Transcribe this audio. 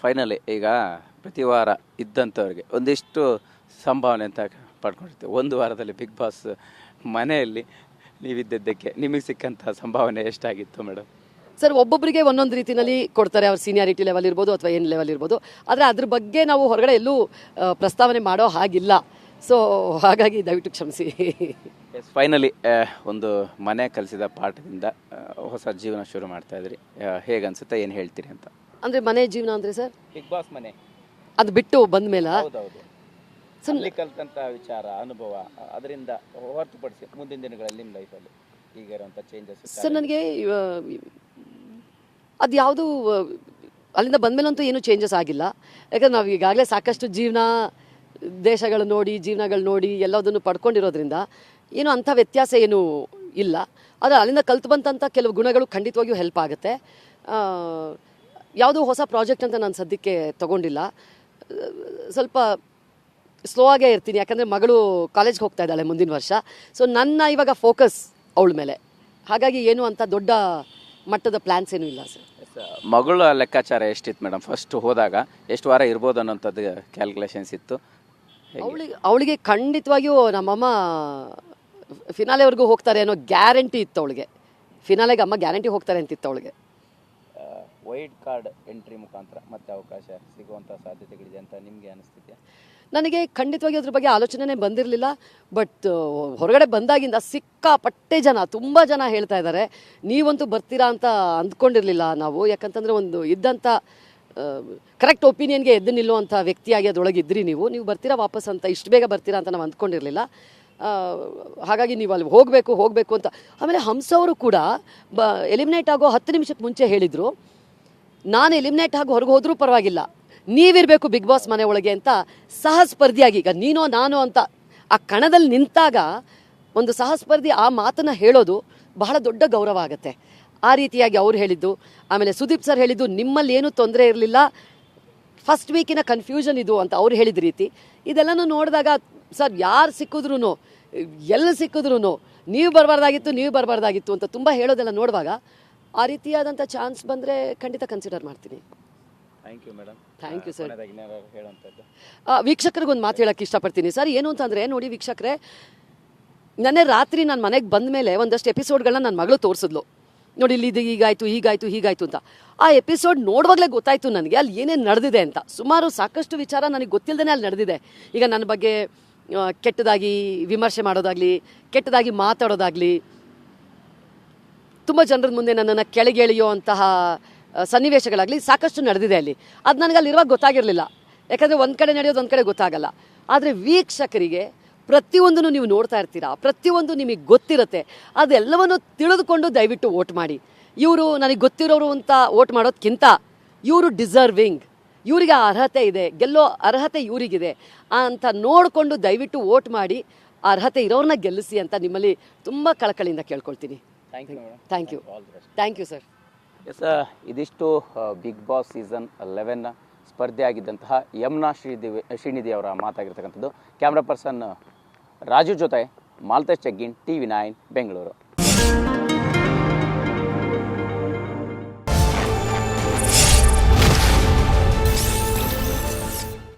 Finally ಈಗ ಪ್ರತಿ ವಾರ ಇದ್ದಂಥವ್ರಿಗೆ ಒಂದಿಷ್ಟು ಸಂಭಾವನೆ ಅಂತ ಪಡ್ಕೊಂಡಿರ್ತೀವಿ. ಒಂದು ವಾರದಲ್ಲಿ ಬಿಗ್ ಬಾಸ್ ಮನೆಯಲ್ಲಿ ನೀವಿದ್ದದ್ದಕ್ಕೆ ನಿಮಗೆ ಸಿಕ್ಕಂಥ ಸಂಭಾವನೆ ಎಷ್ಟಾಗಿತ್ತು ಮೇಡಮ್ ಸರ್ ಒಬ್ಬೊಬ್ಬರಿಗೆ ಒಂದೊಂದು ರೀತಿಯಲ್ಲಿ ಕೊಡ್ತಾರೆ. ಅವ್ರ ಸೀನಿಯಾರಿಟಿ ಲೆವೆಲ್ ಇರ್ಬೋದು ಅಥವಾ ಏನು ಲೆವೆಲ್ ಇರ್ಬೋದು. ಆದರೆ ಅದ್ರ ಬಗ್ಗೆ ನಾವು ಹೊರಗಡೆ ಎಲ್ಲೂ ಪ್ರಸ್ತಾವನೆ ಮಾಡೋ ಹಾಗಿಲ್ಲ. ಸೊ ಹಾಗಾಗಿ ದಯವಿಟ್ಟು ಕ್ಷಮಿಸಿ. ಎಸ್ ಫೈನಲಿ ಒಂದು ಮನೆ ಕಲಿಸಿದ ಪಾಠದಿಂದ ಹೊಸ ಜೀವನ ಶುರು ಮಾಡ್ತಾ ಇದ್ರಿ. ಅನಿಸುತ್ತೆ ಹೇಗನ್ಸುತ್ತೆ ಏನು ಹೇಳ್ತೀರಿ ಅಂತ? ಅಂದರೆ ಮನೆ ಜೀವನ ಅಂದ್ರೆ ಸರ್? ಬಿಗ್ ಬಾಸ್ ಮನೆ. ಅದು ಬಿಟ್ಟು ಬಂದ ಮೇಲೆ ಹೌದೌದು ಅಲ್ಲಿ ಕಲ್ತಂತ ವಿಚಾರ ಅನುಭವ ಅದರಿಂದ ಹೊರತುಪಡಿಸಿ ಮುಂದಿನ ದಿನಗಳಲ್ಲಿ ನಿಮ್ಮ ಲೈಫಲ್ಲಿ ಈಗ ಇರುವಂತ ಚೇಂಜಸ್ ಸರ್ ನನಗೆ ಅದು ಯಾವುದು ಅಲ್ಲಿಂದ ಬಂದಮೇಲಂತೂ ಏನೂ ಚೇಂಜಸ್ ಆಗಿಲ್ಲ. ಯಾಕಂದ್ರೆ ನಾವು ಈಗಾಗಲೇ ಸಾಕಷ್ಟು ಜೀವನ ದೇಶಗಳು ನೋಡಿ ಜೀವನಗಳು ನೋಡಿ ಎಲ್ಲದನ್ನು ಪಡ್ಕೊಂಡಿರೋದ್ರಿಂದ ಏನು ಅಂಥ ವ್ಯತ್ಯಾಸ ಏನೂ ಇಲ್ಲ. ಆದರೆ ಅಲ್ಲಿಂದ ಕಲ್ತು ಬಂದಂಥ ಕೆಲವು ಗುಣಗಳು ಖಂಡಿತವಾಗಿಯೂ ಹೆಲ್ಪ್ ಆಗುತ್ತೆ. ಯಾವುದೋ ಹೊಸ ಪ್ರಾಜೆಕ್ಟ್ ಅಂತ ನಾನು ಸದ್ಯಕ್ಕೆ ತಗೊಂಡಿಲ್ಲ. ಸ್ವಲ್ಪ ಸ್ಲೋ ಆಗೇ ಇರ್ತೀನಿ ಯಾಕಂದರೆ ಮಗಳು ಕಾಲೇಜ್ಗೆ ಹೋಗ್ತಾ ಇದ್ದಾಳೆ ಮುಂದಿನ ವರ್ಷ. ಸೊ ನನ್ನ ಇವಾಗ ಫೋಕಸ್ ಅವಳ ಮೇಲೆ. ಹಾಗಾಗಿ ಏನು ಅಂತ ದೊಡ್ಡ ಮಟ್ಟದ ಪ್ಲ್ಯಾನ್ಸ್ ಏನೂ ಇಲ್ಲ ಸರ್. ಮಗಳ ಲೆಕ್ಕಾಚಾರ ಎಷ್ಟಿತ್ತು ಮೇಡಮ್? ಫಸ್ಟ್ ಹೋದಾಗ ಎಷ್ಟು ವಾರ ಇರ್ಬೋದು ಅನ್ನೋಂಥದ್ದು ಕ್ಯಾಲ್ಕುಲೇಷನ್ಸ್ ಇತ್ತು? ಅವಳಿಗೆ ಅವಳಿಗೆ ಖಂಡಿತವಾಗಿಯೂ ನಮ್ಮಮ್ಮ ಫಿನಾಲೆವರೆಗೂ ಹೋಗ್ತಾರೆ ಅನ್ನೋ ಗ್ಯಾರಂಟಿ ಇತ್ತು ಅವಳಿಗೆ. ಫಿನಾಲೆಗೆ ಅಮ್ಮ ಗ್ಯಾರಂಟಿ ಹೋಗ್ತಾರೆ ಅಂತಿತ್ತು ಅವಳಿಗೆ. ವೈಲ್ಡ್ ಕಾರ್ಡ್ ಎಂಟ್ರಿ ಮುಖಾಂತರ ಮತ್ತೆ ಅವಕಾಶ ಸಿಗುವಂಥ ಸಾಧ್ಯತೆಗಳಿದೆ ಅಂತ ನಿಮಗೆ ಅನಿಸ್ತಿದೆಯಾ? ನನಗೆ ಖಂಡಿತವಾಗಿ ಅದ್ರ ಬಗ್ಗೆ ಆಲೋಚನೆನೇ ಬಂದಿರಲಿಲ್ಲ ಬಟ್ ಹೊರಗಡೆ ಬಂದಾಗಿಂದ ಸಿಕ್ಕಾಪಟ್ಟೆ ಜನ, ತುಂಬ ಜನ ಹೇಳ್ತಾ ಇದ್ದಾರೆ, ನೀವಂತೂ ಬರ್ತೀರಾ ಅಂತ ಅಂದ್ಕೊಂಡಿರಲಿಲ್ಲ ನಾವು, ಯಾಕಂತಂದರೆ ಒಂದು ಇದ್ದಂಥ ಕರೆಕ್ಟ್ ಒಪಿನಿಯನ್ಗೆ ಎದ್ದು ನಿಲ್ಲುವಂಥ ವ್ಯಕ್ತಿಯಾಗಿ ಅದೊಳಗೆ ಇದ್ರಿ ನೀವು ನೀವು ಬರ್ತೀರಾ ವಾಪಸ್ ಅಂತ, ಇಷ್ಟು ಬೇಗ ಬರ್ತೀರಾ ಅಂತ ನಾವು ಅಂದ್ಕೊಂಡಿರಲಿಲ್ಲ. ಹಾಗಾಗಿ ನೀವು ಅಲ್ಲಿ ಹೋಗಬೇಕು ಹೋಗಬೇಕು ಅಂತ. ಆಮೇಲೆ ಹಂಸವರು ಕೂಡ, ಬ ಎಲಿಮಿನೇಟ್ ಆಗೋ ಹತ್ತು ನಿಮಿಷಕ್ಕೆ ಮುಂಚೆ ಹೇಳಿದರು ನಾನು ಎಲಿಮಿನೇಟ್ ಆಗಿ ಹೊರಗೆ ಹೋದರೂ ಪರವಾಗಿಲ್ಲ. ನೀವಿರಬೇಕು ಬಿಗ್ ಬಾಸ್ ಮನೆ ಒಳಗೆ ಅಂತ ಸಹ ಸ್ಪರ್ಧಿಯಾಗಿ ಈಗ ನೀನೋ ನಾನು ಅಂತ ಆ ಕಣದಲ್ಲಿ ನಿಂತಾಗ ಒಂದು ಸಹ ಸ್ಪರ್ಧಿ ಆ ಮಾತನ್ನು ಹೇಳೋದು ಬಹಳ ದೊಡ್ಡ ಗೌರವ ಆಗುತ್ತೆ. ಆ ರೀತಿಯಾಗಿ ಅವ್ರು ಹೇಳಿದ್ದು, ಆಮೇಲೆ ಸುದೀಪ್ ಸರ್ ಹೇಳಿದ್ದು, ನಿಮ್ಮಲ್ಲಿ ಏನೂ ತೊಂದರೆ ಇರಲಿಲ್ಲ ಫಸ್ಟ್ ವೀಕಿನ ಕನ್ಫ್ಯೂಷನ್ ಇದು ಅಂತ ಅವ್ರು ಹೇಳಿದ ರೀತಿ. ಇದೆಲ್ಲನೂ ನೋಡಿದಾಗ, ಸರ್, ಯಾರು ಸಿಕ್ಕಿದ್ರು ಎಲ್ಲಿ ಸಿಕ್ಕಿದ್ರು ನೀವು ಬರಬಾರ್ದಾಗಿತ್ತು ನೀವು ಬರಬಾರ್ದಾಗಿತ್ತು ಅಂತ ತುಂಬ ಹೇಳೋದೆಲ್ಲ ನೋಡುವಾಗ ಆ ರೀತಿಯಾದಂಥ ಚಾನ್ಸ್ ಬಂದರೆ ಖಂಡಿತ ಕನ್ಸಿಡರ್ ಮಾಡ್ತೀನಿ. Thank you madam thank you sir ಹೇಳುವಂಥದ್ದು ವೀಕ್ಷಕರಿಗೊಂದು ಮಾತು ಹೇಳಕ್ಕೆ ಇಷ್ಟಪಡ್ತೀನಿ. ಸರ್ ಏನು ಅಂತಂದರೆ ನೋಡಿ ವೀಕ್ಷಕರೇ ನೆನ್ನೆ ರಾತ್ರಿ ನಾನು ಮನೆಗೆ ಬಂದ ಮೇಲೆ ಒಂದಷ್ಟು ಎಪಿಸೋಡ್ಗಳನ್ನ ನನ್ನ ಮಗಳು ತೋರಿಸಿದ್ಲು. ನೋಡಿ ಇಲ್ಲಿ ಇದು ಹೀಗಾಯಿತು ಹೀಗಾಯ್ತು ಹೀಗಾಯ್ತು ಅಂತ. ಆ ಎಪಿಸೋಡ್ ನೋಡುವಾಗಲೇ ಗೊತ್ತಾಯ್ತು ನನಗೆ ಅಲ್ಲಿ ಏನೇನು ನಡೆದಿದೆ ಅಂತ. ಸುಮಾರು ಸಾಕಷ್ಟು ವಿಚಾರ ನನಗೆ ಗೊತ್ತಿಲ್ಲದೇ ಅಲ್ಲಿ ನಡೆದಿದೆ. ಈಗ ನನ್ನ ಬಗ್ಗೆ ಕೆಟ್ಟದಾಗಿ ವಿಮರ್ಶೆ ಮಾಡೋದಾಗಲಿ ಕೆಟ್ಟದಾಗಿ ಮಾತಾಡೋದಾಗಲಿ ತುಂಬ ಜನರ ಮುಂದೆ ನನ್ನನ್ನು ಕೆಳಗೆಳೆಯುವಂತಹ ಅಂತಹ ಸನ್ನಿವೇಶಗಳಾಗಲಿ ಸಾಕಷ್ಟು ನಡೆದಿದೆ ಅಲ್ಲಿ. ಅದು ನನಗೆ ಅಲ್ಲಿರುವಾಗ ಗೊತ್ತಾಗಿರಲಿಲ್ಲ. ಯಾಕಂದರೆ ಒಂದು ಕಡೆ ನಡೆಯೋದು ಒಂದು ಕಡೆ ಗೊತ್ತಾಗಲ್ಲ. ಆದರೆ ವೀಕ್ಷಕರಿಗೆ ಪ್ರತಿಯೊಂದನ್ನು ನೀವು ನೋಡ್ತಾ ಇರ್ತೀರಾ? ಪ್ರತಿಯೊಂದು ನಿಮಗೆ ಗೊತ್ತಿರುತ್ತೆ. ಅದೆಲ್ಲವನ್ನು ತಿಳಿದುಕೊಂಡು ದಯವಿಟ್ಟು ಓಟ್ ಮಾಡಿ. ಇವರು ನನಗೆ ಗೊತ್ತಿರೋರು ಅಂತ ಓಟ್ ಮಾಡೋದಕ್ಕಿಂತ ಇವರು ಡಿಸರ್ವಿಂಗ್. ಇವರಿಗೆ ಅರ್ಹತೆ ಇದೆ. ಗೆಲ್ಲೋ ಅರ್ಹತೆ ಇವರಿಗಿದೆ. ಅಂತ ನೋಡಿಕೊಂಡು ದಯವಿಟ್ಟು ಓಟ್ ಮಾಡಿ ಅರ್ಹತೆ ಇರೋರನ್ನ ಗೆಲ್ಲಿಸಿ ಅಂತ ನಿಮ್ಮಲ್ಲಿ ತುಂಬ ಕಳಕಳಿಯಿಂದ ಕೇಳ್ಕೊಳ್ತೀನಿ. Thank you madam thank you all the best thank you sir yes ಇದಿಷ್ಟು ಬಿಗ್ ಬಾಸ್ ಸೀಸನ್ ಲೆವೆನ್ ಸ್ಪರ್ಧೆ ಆಗಿದ್ದಂತಹ ಯಮುನಾ ಶ್ರೀದೇವಿ ಶ್ರೀನಿಧಿ ಅವರ ಮಾತಾಗಿರ್ತಕ್ಕಂಥದ್ದು. ಕ್ಯಾಮ್ರಾ ಪರ್ಸನ್ ರಾಜು ಜೊತೆ Malthesh Chaggin T V nine Bengaluru